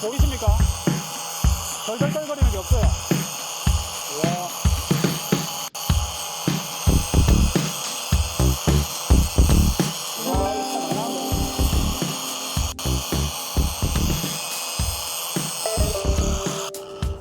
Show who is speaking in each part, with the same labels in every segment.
Speaker 1: 보이십니까? 덜덜덜거리는 게 없어요. 우와.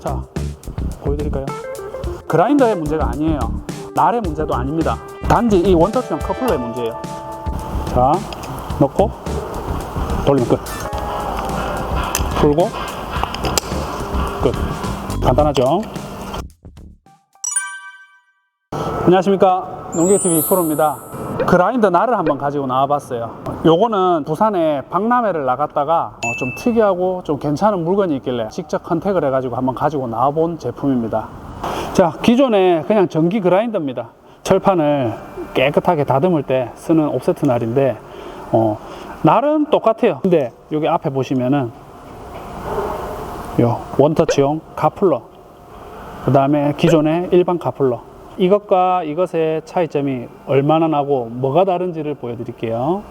Speaker 1: 자, 보여드릴까요? 그라인더의 문제가 아니에요. 날의 문제도 아닙니다. 단지 이 원터치형 커플러의 문제예요. 자, 넣고 돌리면 끝. 풀고 끝. 간단하죠? 안녕하십니까. 농계TV 프로입니다. 그라인더 날을 한번 가지고 나와봤어요. 요거는 부산에 박람회를 나갔다가 어, 좀 특이하고 좀 괜찮은 물건이 있길래 직접 컨택을 해가지고 한번 가지고 나와본 제품입니다. 자, 기존에 그냥 전기 그라인더입니다. 철판을 깨끗하게 다듬을 때 쓰는 옵세트 날인데, 어, 날은 똑같아요. 근데 여기 앞에 보시면은 요 원터치용 가플러. 그 다음에 기존의 일반 가플러. 이것과 이것의 차이점이 얼마나 나고 뭐가 다른지를 보여드릴게요.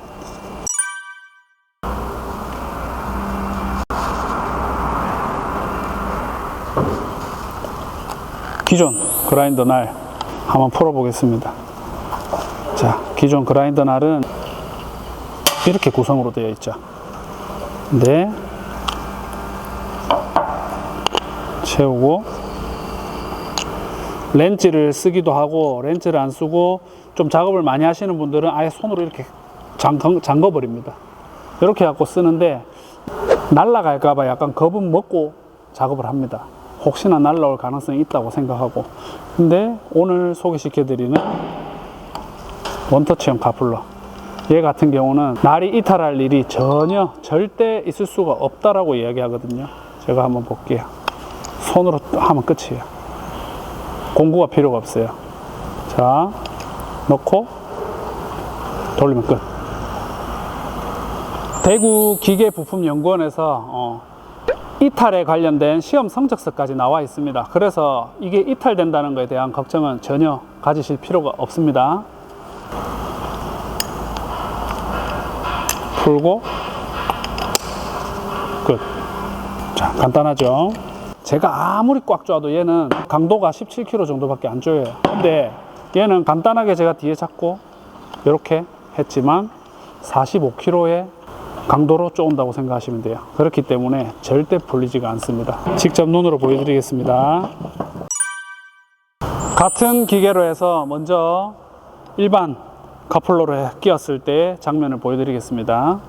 Speaker 1: 기존 그라인더 날 한번 풀어 보겠습니다. 자 기존 그라인더 날은 이렇게 구성으로 되어 있죠. 근데 채우고 렌즈를 쓰기도 하고 렌즈를 안 쓰고 좀 작업을 많이 하시는 분들은 아예 손으로 이렇게 잠궈, 잠궈 버립니다. 이렇게 갖고 쓰는데 날라갈까봐 약간 겁은 먹고 작업을 합니다. 혹시나 날라올 가능성이 있다고 생각하고. 근데 오늘 소개시켜 드리는 원터치형 가플러. 얘 같은 경우는 날이 이탈할 일이 전혀 절대 있을 수가 없다라고 이야기하거든요. 제가 한번 볼게요 손으로 하면 끝이에요. 공구가 필요가 없어요. 자, 넣고 돌리면 끝. 대구 기계부품연구원에서 어, 이탈에 관련된 시험 성적서까지 나와 있습니다. 그래서 이게 이탈된다는 것에 대한 걱정은 전혀 가지실 필요가 없습니다. 풀고 끝. 자, 간단하죠? 제가 아무리 꽉 쪼아도 얘는 강도가 17kg 정도밖에 안 쪼여요. 근데 얘는 간단하게 제가 뒤에 잡고 이렇게 했지만 45kg의 강도로 쪼은다고 생각하시면 돼요. 그렇기 때문에 절대 풀리지가 않습니다. 직접 눈으로 보여드리겠습니다. 같은 기계로 해서 먼저 일반 커플러로 끼웠을 때 장면을 보여드리겠습니다.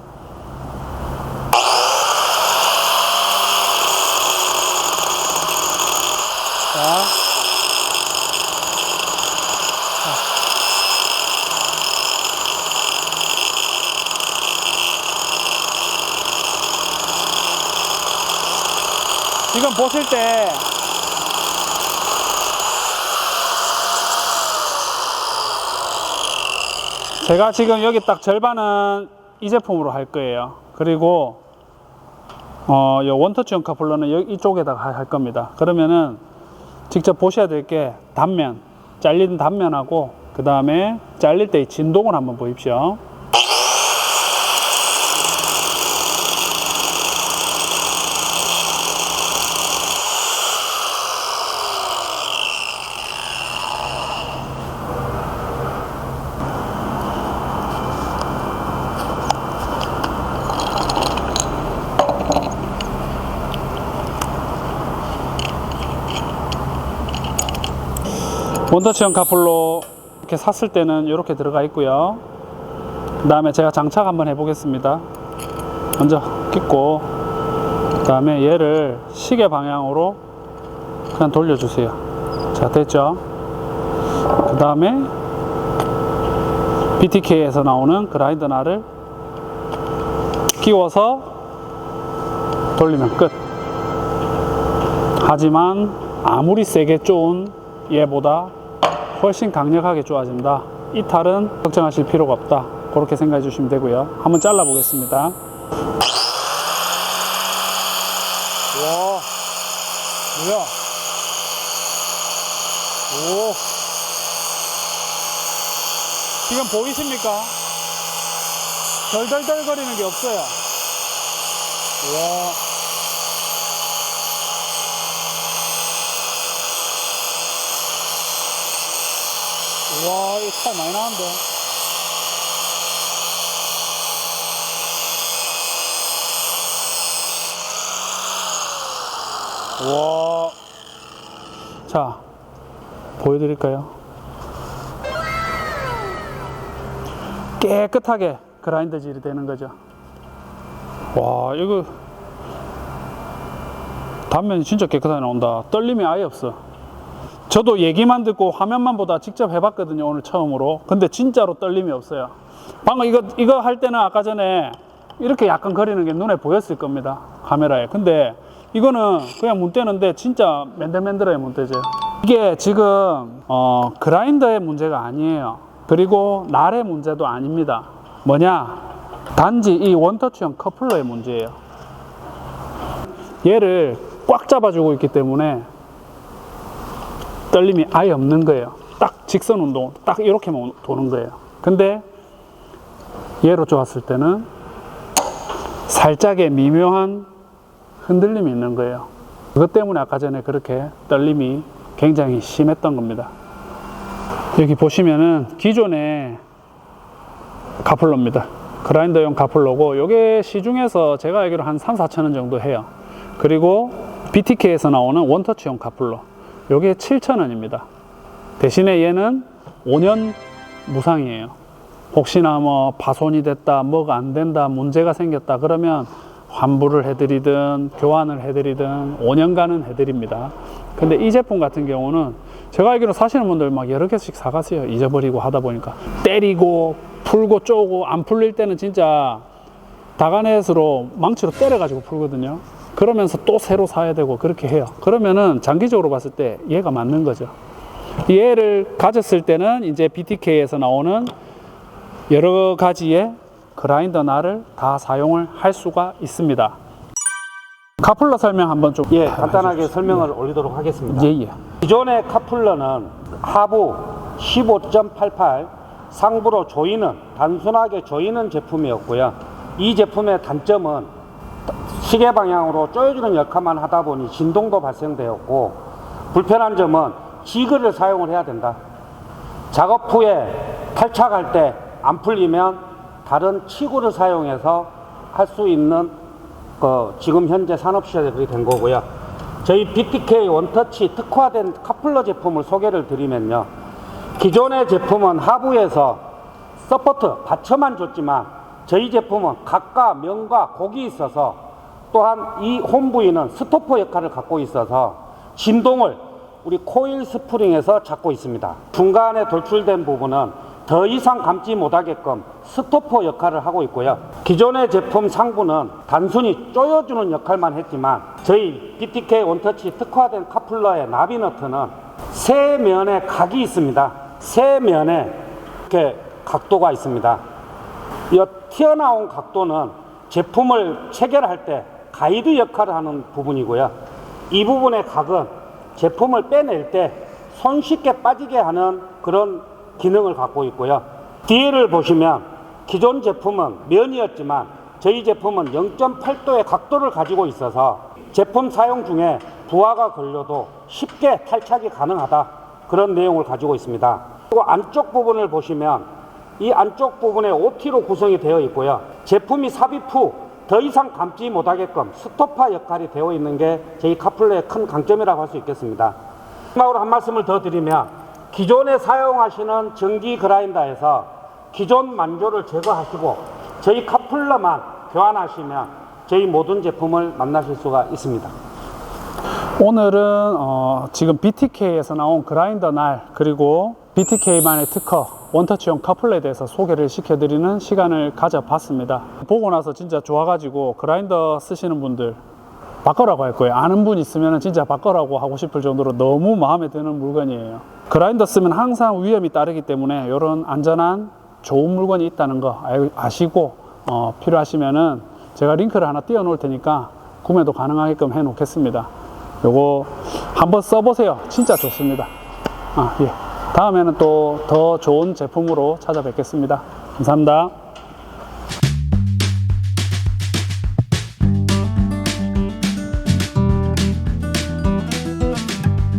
Speaker 1: 자. 지금 보실 때 제가 지금 여기 딱 절반은 이 제품으로 할 거예요. 그리고 어, 요 원터치형 카플러는 이쪽에다가 할- 할 겁니다. 그러면은 직접 보셔야 될 게 단면, 잘린 단면하고 그 다음에 잘릴 때의 진동을 한번 보십시오. 원터치형 카플로 이렇게 샀을 때는 이렇게 들어가 있고요. 그 다음에 제가 장착 한번 해보겠습니다. 먼저 끼고, 그 다음에 얘를 시계 방향으로 그냥 돌려주세요. 자, 됐죠? 그 다음에 BTK에서 나오는 그라인더 날을 끼워서 돌리면 끝. 하지만 아무리 세게 쪼은 얘보다 훨씬 강력하게 좋아진다. 이 탈은 걱정하실 필요가 없다. 그렇게 생각해 주시면 되고요. 한번 잘라 보겠습니다. 와. 뭐야? 오. 지금 보이십니까? 덜덜덜 거리는 게 없어요. 와. 와, 이거 차이 많이 나는데. 와. 자, 보여드릴까요? 깨끗하게 그라인더질이 되는 거죠. 와, 이거 단면이 진짜 깨끗하게 나온다. 떨림이 아예 없어. 저도 얘기만 듣고 화면만 보다 직접 해봤거든요. 오늘 처음으로. 근데 진짜로 떨림이 없어요. 방금 이거, 이거 할 때는 아까 전에 이렇게 약간 거리는 게 눈에 보였을 겁니다. 카메라에. 근데 이거는 그냥 문 떼는데 진짜 맨들맨들해요, 문 떼죠. 이게 지금, 어, 그라인더의 문제가 아니에요. 그리고 날의 문제도 아닙니다. 뭐냐? 단지 이 원터치형 커플러의 문제예요. 얘를 꽉 잡아주고 있기 때문에 떨림이 아예 없는 거예요. 딱 직선 운동, 딱 이렇게만 도는 거예요. 근데 얘로 좋았을 때는 살짝의 미묘한 흔들림이 있는 거예요. 그것 때문에 아까 전에 그렇게 떨림이 굉장히 심했던 겁니다. 여기 보시면은 기존의 카플러입니다. 그라인더용 카플러고 이게 시중에서 제가 알기로 한 3, 4천 원 정도 해요. 그리고 BTK에서 나오는 원터치용 카플러. 요게 7,000원입니다. 대신에 얘는 5년 무상이에요. 혹시나 뭐 파손이 됐다, 뭐가 안 된다, 문제가 생겼다 그러면 환불을 해드리든 교환을 해드리든 5년간은 해드립니다. 근데 이 제품 같은 경우는 제가 알기로 사시는 분들 막 여러 개씩 사가세요. 잊어버리고 하다 보니까 때리고 풀고 쪼고 안 풀릴 때는 진짜 다가넷으로 망치로 때려가지고 풀거든요. 그러면서 또 새로 사야 되고 그렇게 해요. 그러면은 장기적으로 봤을 때 얘가 맞는 거죠. 얘를 가졌을 때는 이제 BTK에서 나오는 여러 가지의 그라인더 날을 다 사용을 할 수가 있습니다. 카플러 설명 한번 좀
Speaker 2: 예, 간단하게 설명을 올리도록 하겠습니다.
Speaker 1: 예, 예.
Speaker 2: 기존의 카플러는 하부 15.88, 상부로 조이는 단순하게 조이는 제품이었고요. 이 제품의 단점은 시계 방향으로 조여주는 역할만 하다 보니 진동도 발생되었고 불편한 점은 지그를 사용을 해야 된다. 작업 후에 탈착할 때 안 풀리면 다른 치구를 사용해서 할 수 있는 그 지금 현재 산업시설이 된 거고요. 저희 BTK 원터치 특화된 카플러 제품을 소개를 드리면요. 기존의 제품은 하부에서 서포트, 받쳐만 줬지만 저희 제품은 각과 면과 곡이 있어서 또한 이 홈 부위는 스토퍼 역할을 갖고 있어서 진동을 우리 코일 스프링에서 잡고 있습니다. 중간에 돌출된 부분은 더 이상 감지 못하게끔 스토퍼 역할을 하고 있고요. 기존의 제품 상부는 단순히 조여주는 역할만 했지만 저희 BTK 원터치 특화된 카플러의 나비너트는 세 면에 각이 있습니다. 세 면에 이렇게 각도가 있습니다. 이 튀어나온 각도는 제품을 체결할 때 가이드 역할을 하는 부분이고요. 이 부분의 각은 제품을 빼낼 때 손쉽게 빠지게 하는 그런 기능을 갖고 있고요. 뒤를 보시면 기존 제품은 면이었지만 저희 제품은 0.8도의 각도를 가지고 있어서 제품 사용 중에 부하가 걸려도 쉽게 탈착이 가능하다. 그런 내용을 가지고 있습니다. 그리고 안쪽 부분을 보시면 이 안쪽 부분에 OT로 구성이 되어 있고요. 제품이 삽입 후 더 이상 감지 못하게끔 스토파 역할이 되어 있는 게 저희 카플러의 큰 강점이라고 할 수 있겠습니다. 마지막으로 한 말씀을 더 드리면 기존에 사용하시는 전기 그라인더에서 기존 만조를 제거하시고 저희 카플러만 교환하시면 저희 모든 제품을 만나실 수가 있습니다.
Speaker 1: 오늘은 어, 지금 BTK에서 나온 그라인더 날 그리고 BTK만의 특허 원터치용 커플러에 대해서 소개를 시켜드리는 시간을 가져봤습니다. 보고 나서 진짜 좋아가지고 그라인더 쓰시는 분들 바꿔라고 할 거예요. 아는 분 있으면 진짜 바꿔라고 하고 싶을 정도로 너무 마음에 드는 물건이에요. 그라인더 쓰면 항상 위험이 따르기 때문에 이런 안전한 좋은 물건이 있다는 거 알- 아시고 어, 필요하시면은 제가 링크를 하나 띄워 놓을 테니까 구매도 가능하게끔 해 놓겠습니다. 요거 한번 써보세요. 진짜 좋습니다. 아, 예. 다음에는 또 더 좋은 제품으로 찾아뵙겠습니다. 감사합니다.